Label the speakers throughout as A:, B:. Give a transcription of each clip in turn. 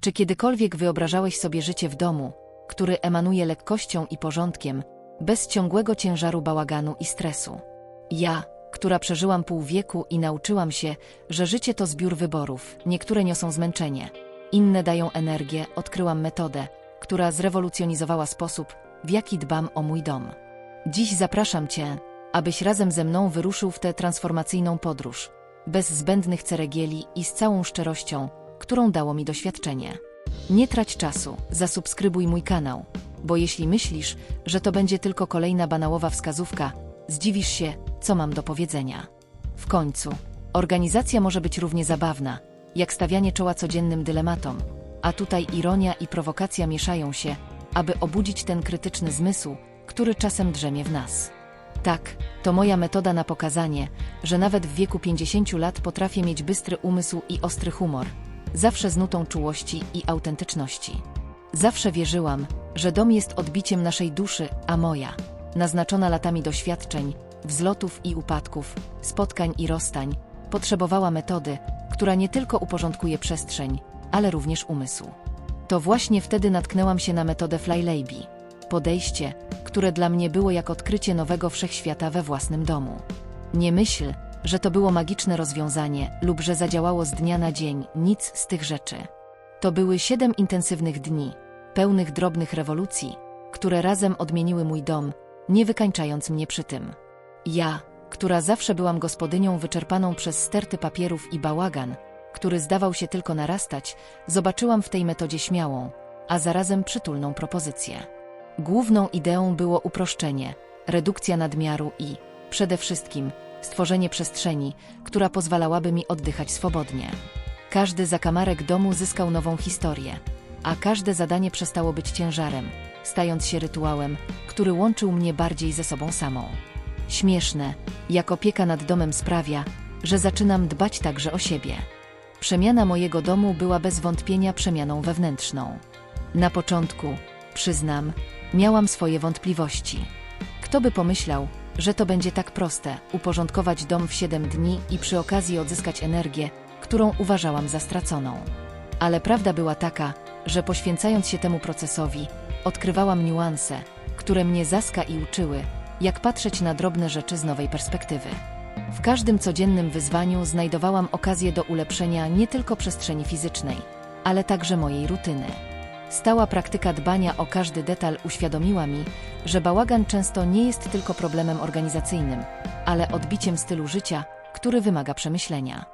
A: Czy kiedykolwiek wyobrażałeś sobie życie w domu, który emanuje lekkością i porządkiem, bez ciągłego ciężaru bałaganu i stresu? Ja, która przeżyłam pół wieku i nauczyłam się, że życie to zbiór wyborów, niektóre niosą zmęczenie, inne dają energię, odkryłam metodę, która zrewolucjonizowała sposób, w jaki dbam o mój dom. Dziś zapraszam Cię, abyś razem ze mną wyruszył w tę transformacyjną podróż, bez zbędnych ceregieli i z całą szczerością, którą dało mi doświadczenie. Nie trać czasu, zasubskrybuj mój kanał, bo jeśli myślisz, że to będzie tylko kolejna banałowa wskazówka, zdziwisz się, co mam do powiedzenia. W końcu, organizacja może być równie zabawna, jak stawianie czoła codziennym dylematom, a tutaj ironia i prowokacja mieszają się, aby obudzić ten krytyczny zmysł, który czasem drzemie w nas. Tak, to moja metoda na pokazanie, że nawet w wieku 50 lat potrafię mieć bystry umysł i ostry humor, zawsze z nutą czułości i autentyczności. Zawsze wierzyłam, że dom jest odbiciem naszej duszy, a moja, naznaczona latami doświadczeń, wzlotów i upadków, spotkań i rozstań, potrzebowała metody, która nie tylko uporządkuje przestrzeń, ale również umysł. To właśnie wtedy natknęłam się na metodę Flylabi. Podejście, które dla mnie było jak odkrycie nowego wszechświata we własnym domu. Nie myśl, że to było magiczne rozwiązanie lub że zadziałało z dnia na dzień, nic z tych rzeczy. To były siedem intensywnych dni, pełnych drobnych rewolucji, które razem odmieniły mój dom, nie wykańczając mnie przy tym. Ja, która zawsze byłam gospodynią wyczerpaną przez sterty papierów i bałagan, który zdawał się tylko narastać, zobaczyłam w tej metodzie śmiałą, a zarazem przytulną propozycję. Główną ideą było uproszczenie, redukcja nadmiaru i, przede wszystkim, stworzenie przestrzeni, która pozwalałaby mi oddychać swobodnie. Każdy zakamarek domu zyskał nową historię, a każde zadanie przestało być ciężarem, stając się rytuałem, który łączył mnie bardziej ze sobą samą. Śmieszne, jak opieka nad domem sprawia, że zaczynam dbać także o siebie. Przemiana mojego domu była bez wątpienia przemianą wewnętrzną. Na początku, przyznam, miałam swoje wątpliwości. Kto by pomyślał, że to będzie tak proste uporządkować dom w 7 dni i przy okazji odzyskać energię, którą uważałam za straconą. Ale prawda była taka, że poświęcając się temu procesowi, odkrywałam niuanse, które mnie zaska i uczyły, jak patrzeć na drobne rzeczy z nowej perspektywy. W każdym codziennym wyzwaniu znajdowałam okazję do ulepszenia nie tylko przestrzeni fizycznej, ale także mojej rutyny. Stała praktyka dbania o każdy detal uświadomiła mi, że bałagan często nie jest tylko problemem organizacyjnym, ale odbiciem stylu życia, który wymaga przemyślenia.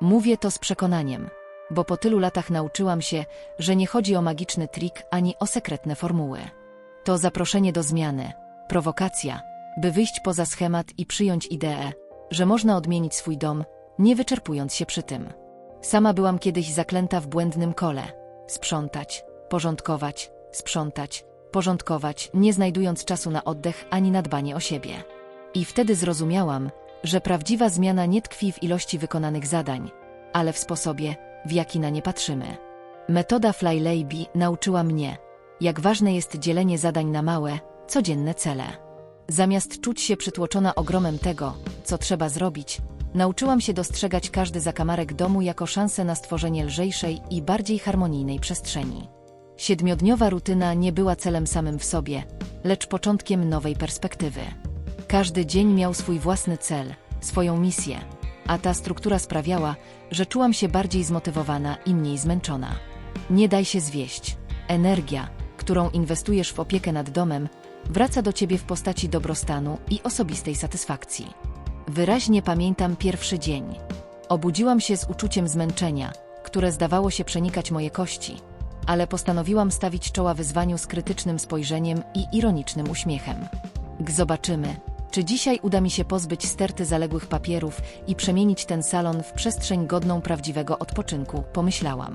A: Mówię to z przekonaniem, bo po tylu latach nauczyłam się, że nie chodzi o magiczny trik ani o sekretne formuły. To zaproszenie do zmiany, prowokacja, by wyjść poza schemat i przyjąć ideę, że można odmienić swój dom, nie wyczerpując się przy tym. Sama byłam kiedyś zaklęta w błędnym kole. Sprzątać, porządkować, sprzątać, porządkować, nie znajdując czasu na oddech ani na dbanie o siebie. I wtedy zrozumiałam, że prawdziwa zmiana nie tkwi w ilości wykonanych zadań, ale w sposobie, w jaki na nie patrzymy. Metoda Flylabi nauczyła mnie, jak ważne jest dzielenie zadań na małe, codzienne cele. Zamiast czuć się przytłoczona ogromem tego, co trzeba zrobić, nauczyłam się dostrzegać każdy zakamarek domu jako szansę na stworzenie lżejszej i bardziej harmonijnej przestrzeni. Siedmiodniowa rutyna nie była celem samym w sobie, lecz początkiem nowej perspektywy. Każdy dzień miał swój własny cel, swoją misję, a ta struktura sprawiała, że czułam się bardziej zmotywowana i mniej zmęczona. Nie daj się zwieść. Energia, którą inwestujesz w opiekę nad domem, wraca do ciebie w postaci dobrostanu i osobistej satysfakcji. Wyraźnie pamiętam pierwszy dzień. Obudziłam się z uczuciem zmęczenia, które zdawało się przenikać moje kości, ale postanowiłam stawić czoła wyzwaniu z krytycznym spojrzeniem i ironicznym uśmiechem. Zobaczymy, czy dzisiaj uda mi się pozbyć sterty zaległych papierów i przemienić ten salon w przestrzeń godną prawdziwego odpoczynku, pomyślałam.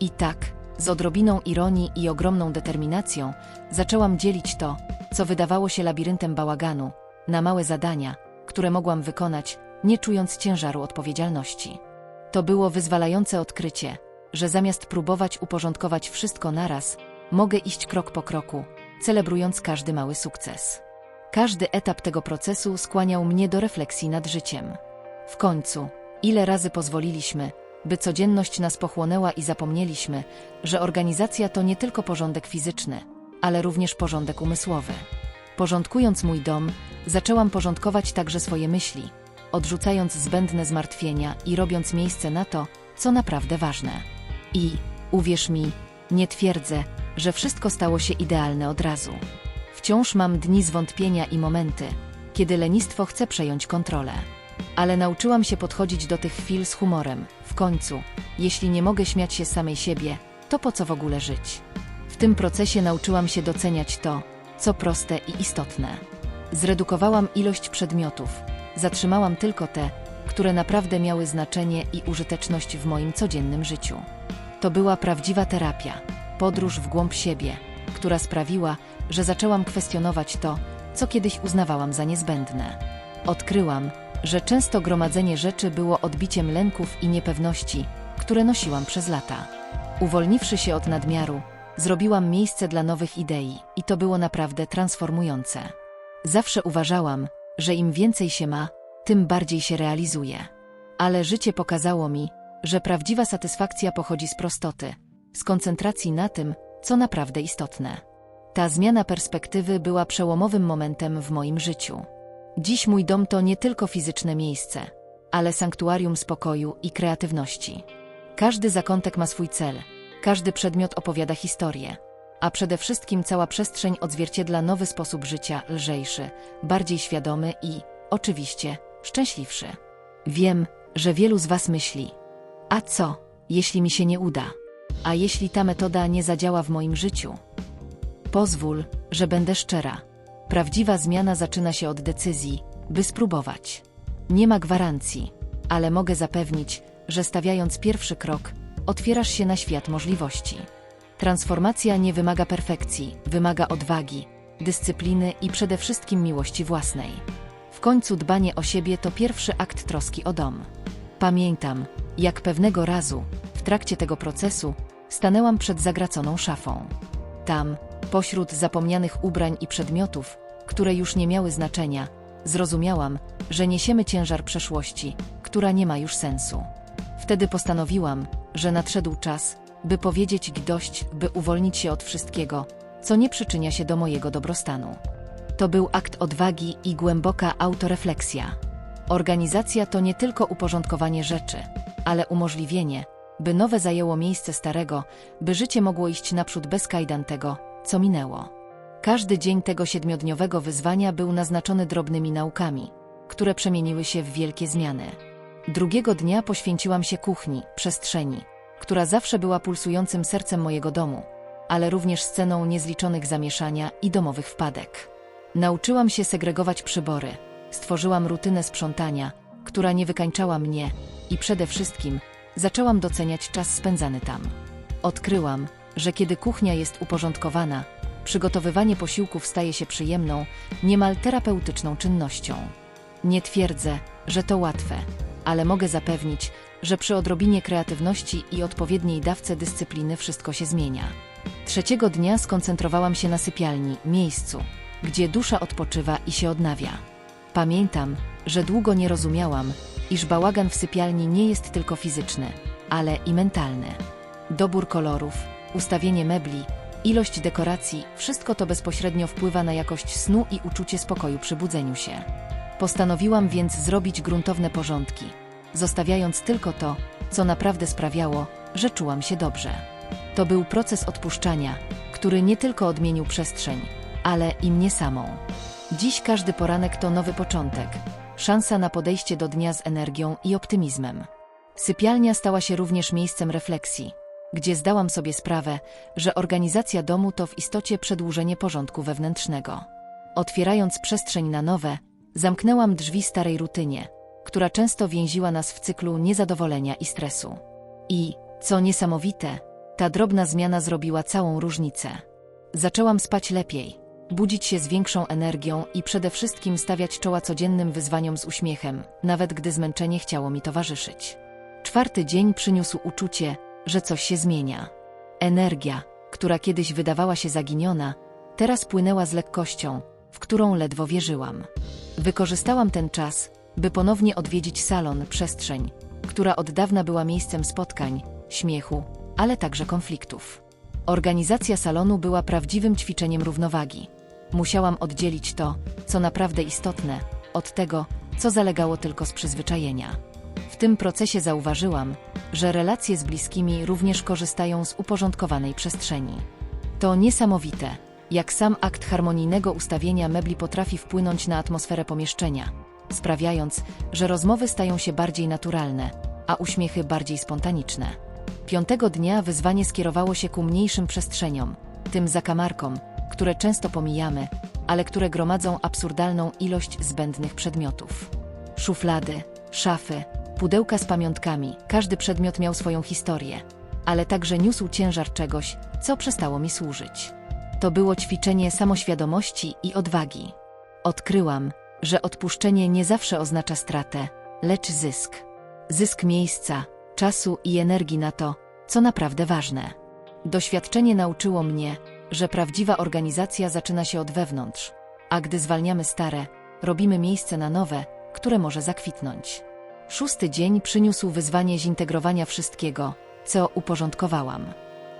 A: I tak, z odrobiną ironii i ogromną determinacją, zaczęłam dzielić to, co wydawało się labiryntem bałaganu, na małe zadania, które mogłam wykonać, nie czując ciężaru odpowiedzialności. To było wyzwalające odkrycie, że zamiast próbować uporządkować wszystko naraz, mogę iść krok po kroku, celebrując każdy mały sukces. Każdy etap tego procesu skłaniał mnie do refleksji nad życiem. W końcu, ile razy pozwoliliśmy, by codzienność nas pochłonęła i zapomnieliśmy, że organizacja to nie tylko porządek fizyczny, ale również porządek umysłowy. Porządkując mój dom, zaczęłam porządkować także swoje myśli, odrzucając zbędne zmartwienia i robiąc miejsce na to, co naprawdę ważne. I, uwierz mi, nie twierdzę, że wszystko stało się idealne od razu. Wciąż mam dni zwątpienia i momenty, kiedy lenistwo chce przejąć kontrolę. Ale nauczyłam się podchodzić do tych chwil z humorem. W końcu, jeśli nie mogę śmiać się samej siebie, to po co w ogóle żyć? W tym procesie nauczyłam się doceniać to, co proste i istotne. Zredukowałam ilość przedmiotów, zatrzymałam tylko te, które naprawdę miały znaczenie i użyteczność w moim codziennym życiu. To była prawdziwa terapia, podróż w głąb siebie, która sprawiła, że zaczęłam kwestionować to, co kiedyś uznawałam za niezbędne. Odkryłam, że często gromadzenie rzeczy było odbiciem lęków i niepewności, które nosiłam przez lata. Uwolniwszy się od nadmiaru, zrobiłam miejsce dla nowych idei i to było naprawdę transformujące. Zawsze uważałam, że im więcej się ma, tym bardziej się realizuje. Ale życie pokazało mi, że prawdziwa satysfakcja pochodzi z prostoty, z koncentracji na tym, co naprawdę istotne. Ta zmiana perspektywy była przełomowym momentem w moim życiu. Dziś mój dom to nie tylko fizyczne miejsce, ale sanktuarium spokoju i kreatywności. Każdy zakątek ma swój cel, każdy przedmiot opowiada historię, a przede wszystkim cała przestrzeń odzwierciedla nowy sposób życia, lżejszy, bardziej świadomy i, oczywiście, szczęśliwszy. Wiem, że wielu z Was myśli: A co, jeśli mi się nie uda? A jeśli ta metoda nie zadziała w moim życiu? Pozwól, że będę szczera. Prawdziwa zmiana zaczyna się od decyzji, by spróbować. Nie ma gwarancji, ale mogę zapewnić, że stawiając pierwszy krok, otwierasz się na świat możliwości. Transformacja nie wymaga perfekcji, wymaga odwagi, dyscypliny i przede wszystkim miłości własnej. W końcu dbanie o siebie to pierwszy akt troski o dom. Pamiętam, jak pewnego razu, w trakcie tego procesu, stanęłam przed zagraconą szafą. Tam, pośród zapomnianych ubrań i przedmiotów, które już nie miały znaczenia, zrozumiałam, że niesiemy ciężar przeszłości, która nie ma już sensu. Wtedy postanowiłam, że nadszedł czas, by powiedzieć dość, by uwolnić się od wszystkiego, co nie przyczynia się do mojego dobrostanu. To był akt odwagi i głęboka autorefleksja. Organizacja to nie tylko uporządkowanie rzeczy, ale umożliwienie, by nowe zajęło miejsce starego, by życie mogło iść naprzód bez kajdan tego, co minęło. Każdy dzień tego siedmiodniowego wyzwania był naznaczony drobnymi naukami, które przemieniły się w wielkie zmiany. Drugiego dnia poświęciłam się kuchni, przestrzeni, która zawsze była pulsującym sercem mojego domu, ale również sceną niezliczonych zamieszania i domowych wpadek. Nauczyłam się segregować przybory, stworzyłam rutynę sprzątania, która nie wykańczała mnie i przede wszystkim zaczęłam doceniać czas spędzany tam. Odkryłam, że kiedy kuchnia jest uporządkowana, przygotowywanie posiłków staje się przyjemną, niemal terapeutyczną czynnością. Nie twierdzę, że to łatwe, ale mogę zapewnić, że przy odrobinie kreatywności i odpowiedniej dawce dyscypliny wszystko się zmienia. Trzeciego dnia skoncentrowałam się na sypialni, miejscu, gdzie dusza odpoczywa i się odnawia. Pamiętam, że długo nie rozumiałam, iż bałagan w sypialni nie jest tylko fizyczny, ale i mentalny. Dobór kolorów, ustawienie mebli, ilość dekoracji, wszystko to bezpośrednio wpływa na jakość snu i uczucie spokoju przy budzeniu się. Postanowiłam więc zrobić gruntowne porządki, zostawiając tylko to, co naprawdę sprawiało, że czułam się dobrze. To był proces odpuszczania, który nie tylko odmienił przestrzeń, ale i mnie samą. Dziś każdy poranek to nowy początek, szansa na podejście do dnia z energią i optymizmem. Sypialnia stała się również miejscem refleksji, gdzie zdałam sobie sprawę, że organizacja domu to w istocie przedłużenie porządku wewnętrznego. Otwierając przestrzeń na nowe, zamknęłam drzwi starej rutynie, która często więziła nas w cyklu niezadowolenia i stresu. I, co niesamowite, ta drobna zmiana zrobiła całą różnicę. Zaczęłam spać lepiej, budzić się z większą energią i przede wszystkim stawiać czoła codziennym wyzwaniom z uśmiechem, nawet gdy zmęczenie chciało mi towarzyszyć. Czwarty dzień przyniósł uczucie, że coś się zmienia. Energia, która kiedyś wydawała się zaginiona, teraz płynęła z lekkością, w którą ledwo wierzyłam. Wykorzystałam ten czas, by ponownie odwiedzić salon, przestrzeń, która od dawna była miejscem spotkań, śmiechu, ale także konfliktów. Organizacja salonu była prawdziwym ćwiczeniem równowagi. Musiałam oddzielić to, co naprawdę istotne, od tego, co zalegało tylko z przyzwyczajenia. W tym procesie zauważyłam, że relacje z bliskimi również korzystają z uporządkowanej przestrzeni. To niesamowite, jak sam akt harmonijnego ustawienia mebli potrafi wpłynąć na atmosferę pomieszczenia, sprawiając, że rozmowy stają się bardziej naturalne, a uśmiechy bardziej spontaniczne. Piątego dnia wyzwanie skierowało się ku mniejszym przestrzeniom, tym zakamarkom, które często pomijamy, ale które gromadzą absurdalną ilość zbędnych przedmiotów. Szuflady, szafy, pudełka z pamiątkami, każdy przedmiot miał swoją historię, ale także niósł ciężar czegoś, co przestało mi służyć. To było ćwiczenie samoświadomości i odwagi. Odkryłam, że odpuszczenie nie zawsze oznacza stratę, lecz zysk. Zysk miejsca, czasu i energii na to, co naprawdę ważne. Doświadczenie nauczyło mnie, że prawdziwa organizacja zaczyna się od wewnątrz, a gdy zwalniamy stare, robimy miejsce na nowe, które może zakwitnąć. Szósty dzień przyniósł wyzwanie zintegrowania wszystkiego, co uporządkowałam.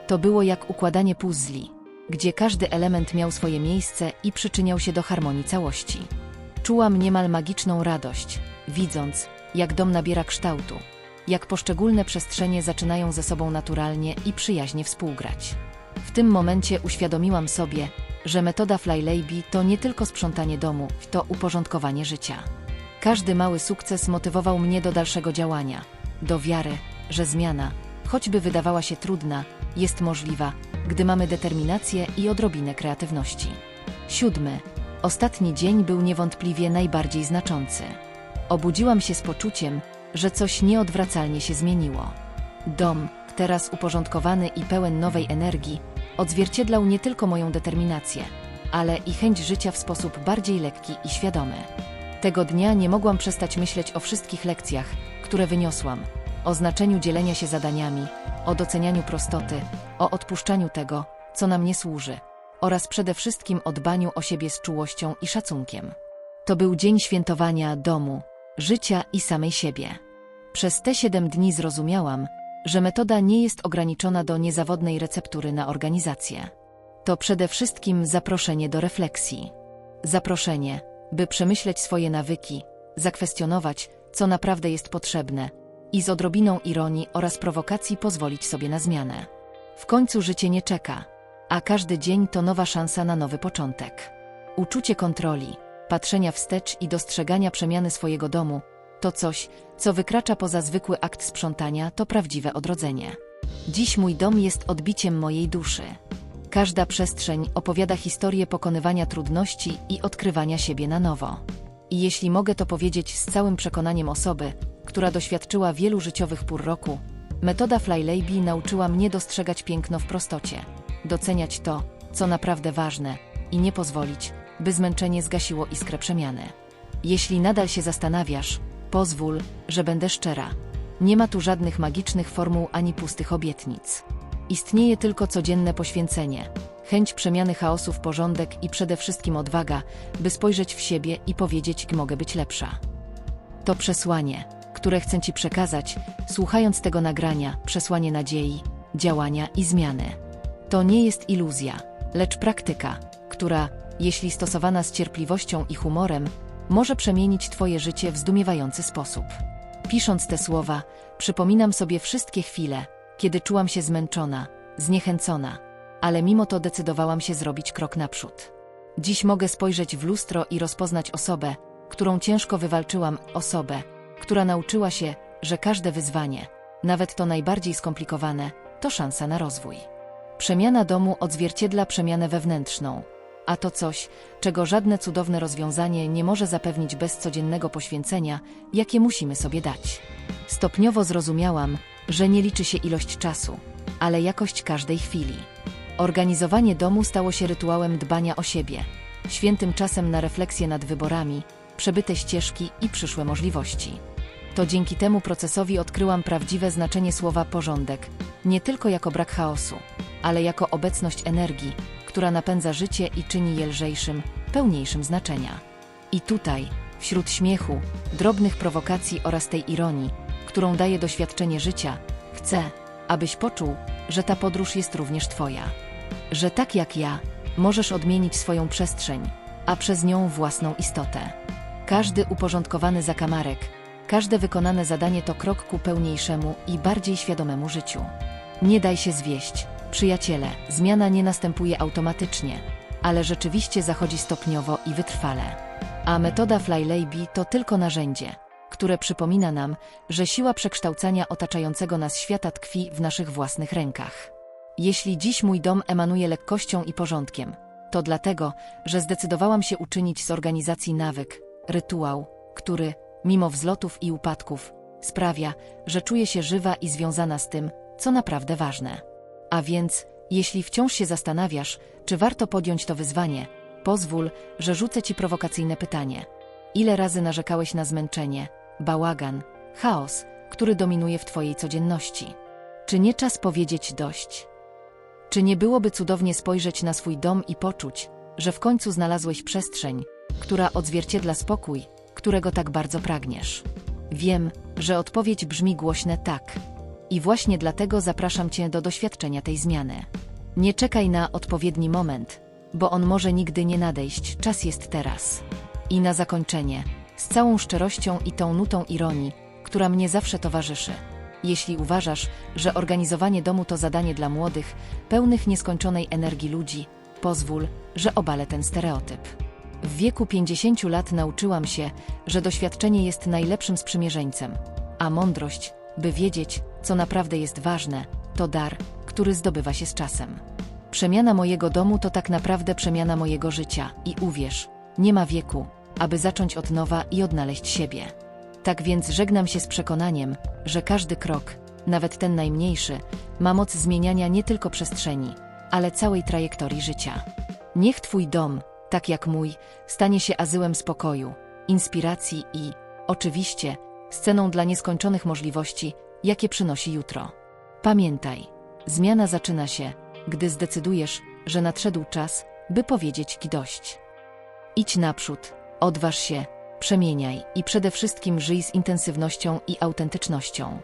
A: To było jak układanie puzli, gdzie każdy element miał swoje miejsce i przyczyniał się do harmonii całości. Czułam niemal magiczną radość, widząc, jak dom nabiera kształtu, jak poszczególne przestrzenie zaczynają ze sobą naturalnie i przyjaźnie współgrać. W tym momencie uświadomiłam sobie, że metoda Flylady to nie tylko sprzątanie domu, to uporządkowanie życia. Każdy mały sukces motywował mnie do dalszego działania, do wiary, że zmiana, choćby wydawała się trudna, jest możliwa, gdy mamy determinację i odrobinę kreatywności. Siódmy. Ostatni dzień był niewątpliwie najbardziej znaczący. Obudziłam się z poczuciem, że coś nieodwracalnie się zmieniło. Dom, teraz uporządkowany i pełen nowej energii, odzwierciedlał nie tylko moją determinację, ale i chęć życia w sposób bardziej lekki i świadomy. Tego dnia nie mogłam przestać myśleć o wszystkich lekcjach, które wyniosłam, o znaczeniu dzielenia się zadaniami, o docenianiu prostoty, o odpuszczaniu tego, co nam nie służy, oraz przede wszystkim o dbaniu o siebie z czułością i szacunkiem. To był dzień świętowania domu, życia i samej siebie. Przez te siedem dni zrozumiałam, że metoda nie jest ograniczona do niezawodnej receptury na organizację. To przede wszystkim zaproszenie do refleksji. Zaproszenie, by przemyśleć swoje nawyki, zakwestionować, co naprawdę jest potrzebne i z odrobiną ironii oraz prowokacji pozwolić sobie na zmianę. W końcu życie nie czeka, a każdy dzień to nowa szansa na nowy początek. Uczucie kontroli, patrzenia wstecz i dostrzegania przemiany swojego domu to coś, co wykracza poza zwykły akt sprzątania, to prawdziwe odrodzenie. Dziś mój dom jest odbiciem mojej duszy. Każda przestrzeń opowiada historię pokonywania trudności i odkrywania siebie na nowo. I jeśli mogę to powiedzieć z całym przekonaniem osoby, która doświadczyła wielu życiowych pór roku, metoda Flylady nauczyła mnie dostrzegać piękno w prostocie, doceniać to, co naprawdę ważne i nie pozwolić, by zmęczenie zgasiło iskrę przemiany. Jeśli nadal się zastanawiasz, pozwól, że będę szczera. Nie ma tu żadnych magicznych formuł ani pustych obietnic. Istnieje tylko codzienne poświęcenie, chęć przemiany chaosu w porządek i przede wszystkim odwaga, by spojrzeć w siebie i powiedzieć, mogę być lepsza. To przesłanie, które chcę Ci przekazać, słuchając tego nagrania, przesłanie nadziei, działania i zmiany. To nie jest iluzja, lecz praktyka, która, jeśli stosowana z cierpliwością i humorem, może przemienić Twoje życie w zdumiewający sposób. Pisząc te słowa, przypominam sobie wszystkie chwile, kiedy czułam się zmęczona, zniechęcona, ale mimo to decydowałam się zrobić krok naprzód. Dziś mogę spojrzeć w lustro i rozpoznać osobę, którą ciężko wywalczyłam, osobę, która nauczyła się, że każde wyzwanie, nawet to najbardziej skomplikowane, to szansa na rozwój. Przemiana domu odzwierciedla przemianę wewnętrzną, a to coś, czego żadne cudowne rozwiązanie nie może zapewnić bez codziennego poświęcenia, jakie musimy sobie dać. Stopniowo zrozumiałam, że nie liczy się ilość czasu, ale jakość każdej chwili. Organizowanie domu stało się rytuałem dbania o siebie, świętym czasem na refleksję nad wyborami, przebyte ścieżki i przyszłe możliwości. To dzięki temu procesowi odkryłam prawdziwe znaczenie słowa porządek, nie tylko jako brak chaosu, ale jako obecność energii, która napędza życie i czyni je lżejszym, pełniejszym znaczenia. I tutaj, wśród śmiechu, drobnych prowokacji oraz tej ironii, którą daje doświadczenie życia, chcę, abyś poczuł, że ta podróż jest również Twoja. Że tak jak ja, możesz odmienić swoją przestrzeń, a przez nią własną istotę. Każdy uporządkowany zakamarek, każde wykonane zadanie to krok ku pełniejszemu i bardziej świadomemu życiu. Nie daj się zwieść, przyjaciele, zmiana nie następuje automatycznie, ale rzeczywiście zachodzi stopniowo i wytrwale. A metoda Flylabee to tylko narzędzie, które przypomina nam, że siła przekształcania otaczającego nas świata tkwi w naszych własnych rękach. Jeśli dziś mój dom emanuje lekkością i porządkiem, to dlatego, że zdecydowałam się uczynić z organizacji nawyk, rytuał, który, mimo wzlotów i upadków, sprawia, że czuję się żywa i związana z tym, co naprawdę ważne. A więc, jeśli wciąż się zastanawiasz, czy warto podjąć to wyzwanie, pozwól, że rzucę ci prowokacyjne pytanie. Ile razy narzekałeś na zmęczenie, bałagan, chaos, który dominuje w twojej codzienności? Czy nie czas powiedzieć dość? Czy nie byłoby cudownie spojrzeć na swój dom i poczuć, że w końcu znalazłeś przestrzeń, która odzwierciedla spokój, którego tak bardzo pragniesz? Wiem, że odpowiedź brzmi głośne tak. I właśnie dlatego zapraszam Cię do doświadczenia tej zmiany. Nie czekaj na odpowiedni moment, bo on może nigdy nie nadejść, czas jest teraz. I na zakończenie, z całą szczerością i tą nutą ironii, która mnie zawsze towarzyszy. Jeśli uważasz, że organizowanie domu to zadanie dla młodych, pełnych nieskończonej energii ludzi, pozwól, że obalę ten stereotyp. W wieku 50 lat nauczyłam się, że doświadczenie jest najlepszym sprzymierzeńcem, a mądrość, by wiedzieć, co naprawdę jest ważne, to dar, który zdobywa się z czasem. Przemiana mojego domu to tak naprawdę przemiana mojego życia i uwierz, nie ma wieku, aby zacząć od nowa i odnaleźć siebie. Tak więc żegnam się z przekonaniem, że każdy krok, nawet ten najmniejszy, ma moc zmieniania nie tylko przestrzeni, ale całej trajektorii życia. Niech Twój dom, tak jak mój, stanie się azyłem spokoju, inspiracji i, oczywiście, sceną dla nieskończonych możliwości, jakie przynosi jutro. Pamiętaj, zmiana zaczyna się, gdy zdecydujesz, że nadszedł czas, by powiedzieć Ci dość. Idź naprzód, odważ się, przemieniaj i przede wszystkim żyj z intensywnością i autentycznością.